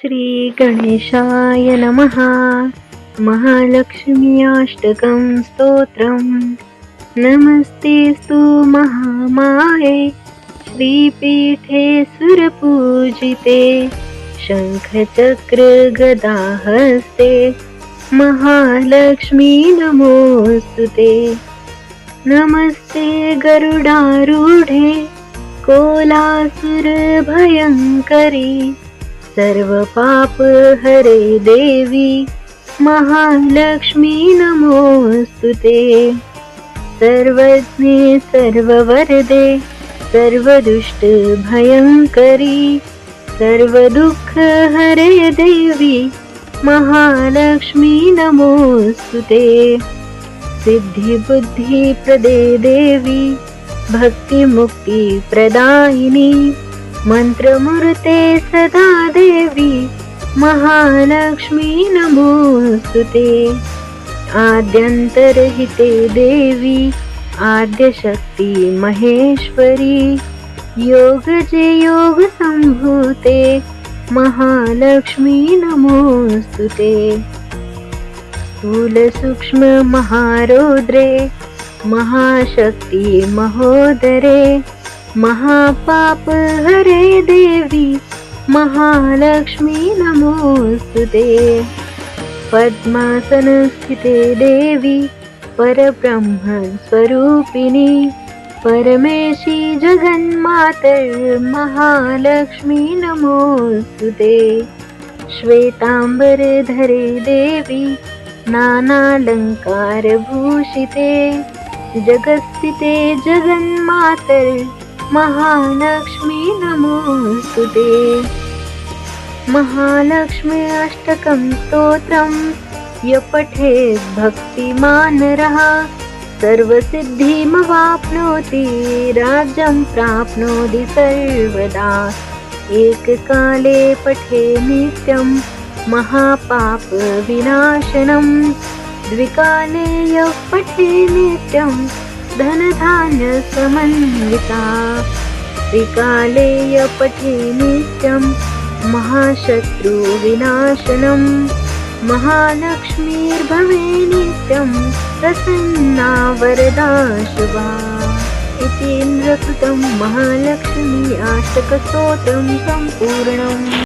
श्रीगणेशाय नमः। महालक्ष्म्याष्टकं स्तोत्रम्। नमस्तेस्तु महामाये। श्रीपीठे सुरपूजिते। शङ्खचक्रगदाहस्ते। महालक्ष्मी नमोऽस्तु ते नमस्ते गरुडारूढे। कोलासुरभयङ्करी। सर्वपापहरे देवी महालक्ष्मी नमोऽस्तु ते। सर्वज्ञे सर्ववरदे सर्वदुष्टभयङ्करी सर्वदुःखहरे देवी महालक्ष्मी नमोऽस्तु ते। सिद्धिबुद्धिप्रदे देवी भक्तिमुक्तिप्रदायिनी मन्त्रमूर्ते सदा देवी महालक्ष्मी नमोऽस्तु ते आद्यन्तरहिते देवी आद्यशक्ति महेश्वरी योगजे योगसम्भूते महालक्ष्मी नमोऽस्तु ते स्थूलसूक्ष्ममहारौद्रे महाशक्ति महोदरे महापाप हरे देवी महालक्ष्मी नमोऽस्तु ते पद्मासनस्थिते देवी परब्रह्मस्वरूपिणी. परमेशी जगन्मातर्महालक्ष्मी नमोऽस्तु ते श्वेताम्बरधरे देवी नानालङ्कारभूषिते जगत्स्थिते जगन्मातर् महालक्ष्मी नमोऽस्तु ते महालक्ष्मी अष्टकं स्तोत्रं। य पठेत् भक्तिमानरः। सर्वसिद्धिमवाप्नोति राज्यं प्राप्नोति सर्वदा। एककाले पठे नित्यं महापापविनाशनं द्विकाले यः पठे नित्यं धनधान्यसमन्विता। त्रिकाले पठे नित्यं महाशत्रुविनाशनं। महालक्ष्मीर्भवे नित्यं प्रसन्ना वरदा शुभा। इति महालक्ष्मी आष्टकस्तोत्रं सम्पूर्णम्